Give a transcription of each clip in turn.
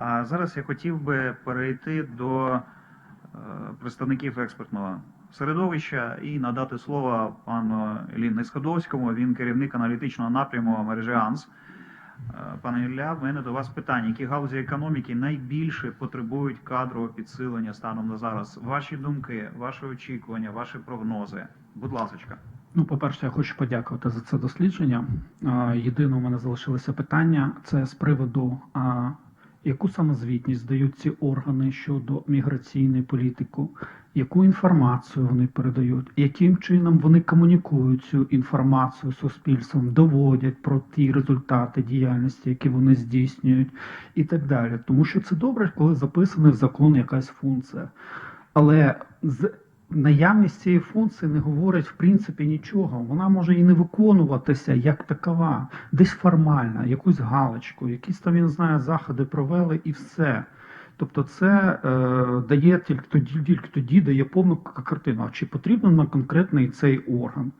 А зараз я хотів би перейти до е, представників експертного середовища і надати слово пану Іллі Несходовському. Він керівник аналітичного напряму мережі АНС. Е, Пане Ілля, в мене до вас питання. Які галузі економіки найбільше потребують кадрового підсилення станом на зараз? Ваші думки, ваші очікування, ваші прогнози. Будь ласка. Ну, по-перше, я хочу подякувати за це дослідження. А, Єдине, у мене залишилося питання це з приводу, яку самозвітність дають ці органи щодо міграційної політики, яку інформацію вони передають, яким чином вони комунікують цю інформацію з суспільством, доводять про ті результати діяльності, які вони здійснюють, і так далі. Тому що це добре, коли записана в закон якась функція. Але з наявність цієї функції не говорить в принципі нічого. Вона може і не виконуватися як такова, десь формальна, якусь галочку, якісь там, я не знаю, заходи провели і все. Тобто це е, дає тільки тоді, тільки тоді дає повну картину. А чи потрібен нам конкретний цей орган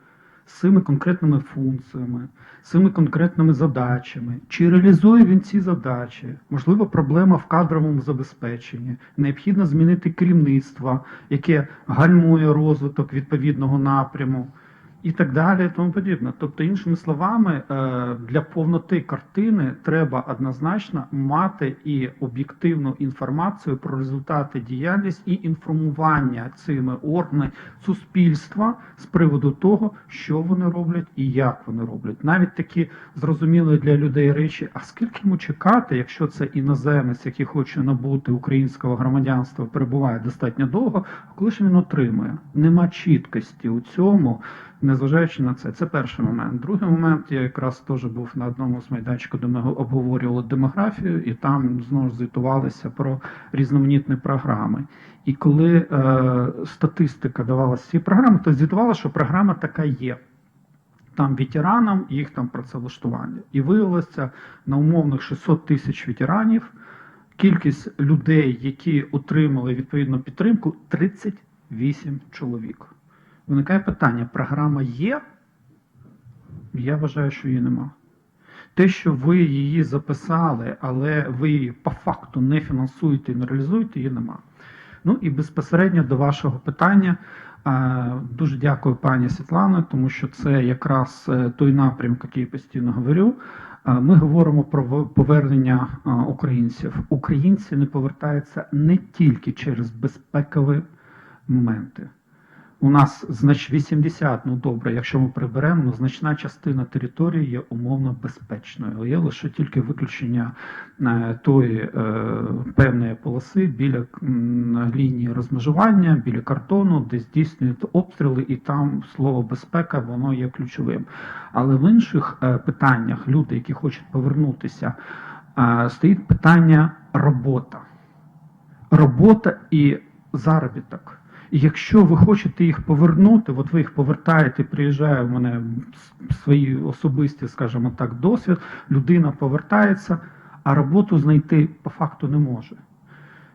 цими конкретними функціями, цими конкретними задачами? Чи реалізує він ці задачі? Можливо, проблема в кадровому забезпеченні. Необхідно змінити керівництво, яке гальмує розвиток відповідного напряму. І так далі, і тому подібне. Тобто, іншими словами, е, для повноти картини треба однозначно мати і об'єктивну інформацію про результати діяльності і інформування цими органами суспільства з приводу того, що вони роблять і як вони роблять. Навіть такі зрозумілі для людей речі: а скільки йому чекати, якщо це іноземець, який хоче набути українського громадянства, перебуває достатньо довго, а коли ж він отримує? Нема чіткості у цьому. Незважаючи на це, це перший момент. Другий момент, я якраз теж був на одному з майданчиків, де ми обговорювали демографію, і там знову ж звітувалися про різноманітні програми. І коли е, статистика давалася ці програми, то звітувала, що програма така є. Там ветеранам їх там працевлаштування. І виявилося на умовних 600 тисяч ветеранів кількість людей, які отримали відповідну підтримку, 38 чоловік. Виникає питання: програма є? Я вважаю, що її нема. Те, що ви її записали, але ви її по факту не фінансуєте і не реалізуєте, її нема. Ну і безпосередньо до вашого питання. Дуже дякую пані Світлано, тому що це якраз е, той напрям, який я постійно говорю. Ми говоримо про повернення українців. Українці не повертаються не тільки через безпекові моменти. У нас знач 80, ну добре, якщо ми приберемо, ну значна частина території є умовно безпечною. Є лише тільки виключення е, тої е, певної полоси біля лінії розмежування, біля картону, де здійснюють обстріли, і там слово безпека воно є ключовим. Але в інших е, питаннях люди, які хочуть повернутися, е, стоїть питання робота. Робота і заробіток. І якщо ви хочете їх повернути, от ви їх повертаєте, приїжджає в мене свої особисті, скажімо так, досвід, людина повертається, а роботу знайти по факту не може.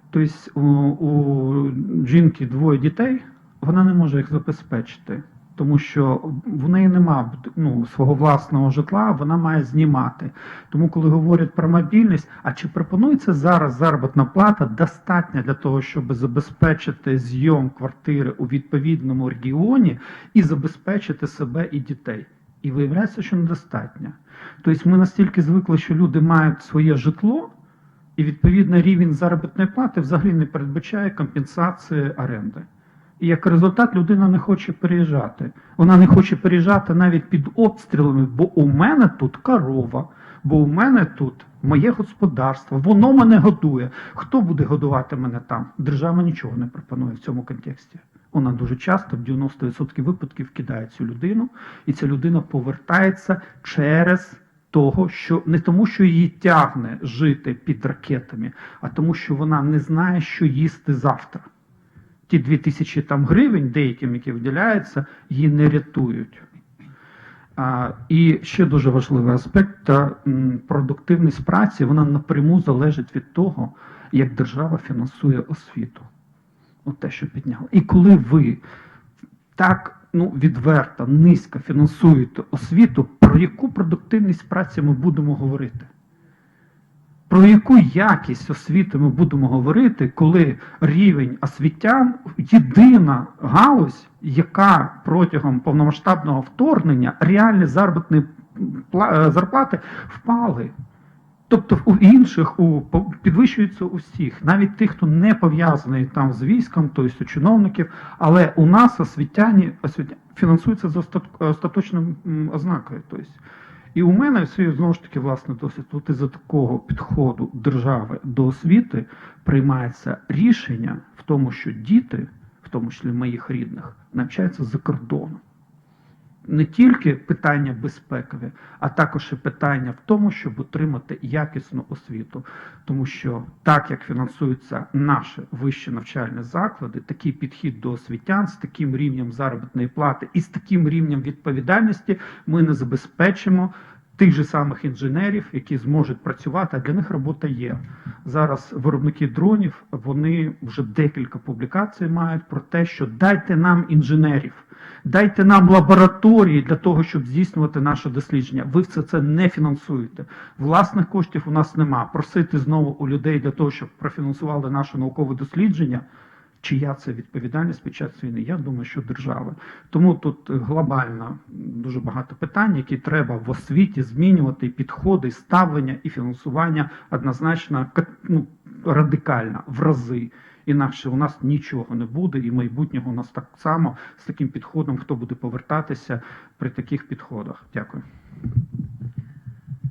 Тобто у, у жінки двоє дітей, вона не може їх забезпечити, тому що в неї нема ну, свого власного житла, вона має знімати. Тому, коли говорять про мобільність, а чи пропонується зараз заробітна плата достатня для того, щоб забезпечити зйом квартири у відповідному регіоні і забезпечити себе і дітей? І виявляється, що недостатньо. Тобто ми настільки звикли, що люди мають своє житло, і відповідно рівень заробітної плати взагалі не передбачає компенсації оренди. І як результат людина не хоче переїжджати. Вона не хоче переїжджати навіть під обстрілами, бо у мене тут корова, бо у мене тут моє господарство, воно мене годує. Хто буде годувати мене там? Держава нічого не пропонує в цьому контексті. Вона дуже часто в 90% випадків кидає цю людину, і ця людина повертається через того, що не тому, що її тягне жити під ракетами, а тому, що вона не знає, що їсти завтра. Ті 2000 там гривень, деяким, які виділяються, її не рятують. А, і ще дуже важливий аспект та продуктивність праці вона напряму залежить від того, як держава фінансує освіту. От те, що підняло. І коли ви так ну, відверто, низько фінансуєте освіту, про яку продуктивність праці ми будемо говорити? Про яку якість освіти ми будемо говорити, коли рівень освітян єдина галузь, яка протягом повномасштабного вторгнення реальні заробітні е, зарплати впали. Тобто у інших у підвищується у всіх, навіть тих, хто не пов'язаний там з військом, тобто чиновників, але у нас освітяні освітя... фінансуються за остат- остаточним ознакою. Тобто. І у мене всі знову ж таки власне досвід. От із-за такого підходу держави до освіти приймається рішення в тому, що діти, в тому числі моїх рідних, навчаються за кордоном. Не тільки питання безпекові, а також і питання в тому, щоб отримати якісну освіту. Тому що так як фінансуються наші вищі навчальні заклади, такий підхід до освітян з таким рівнем заробітної плати і з таким рівнем відповідальності ми не забезпечимо тих же самих інженерів, які зможуть працювати, а для них робота є. Зараз виробники дронів вони вже декілька публікацій мають про те, що дайте нам інженерів. Дайте нам лабораторії для того, щоб здійснювати наше дослідження. Ви все це не фінансуєте. Власних коштів у нас нема. Просити знову у людей для того, щоб профінансували наше наукове дослідження. Чия це відповідальність під час війни? Я думаю, що держави. Тому тут глобально дуже багато питань, які треба в освіті змінювати підходи, ставлення і фінансування однозначно ну, радикально в рази. Інакше у нас нічого не буде, і майбутнього у нас так само з таким підходом, хто буде повертатися при таких підходах. Дякую.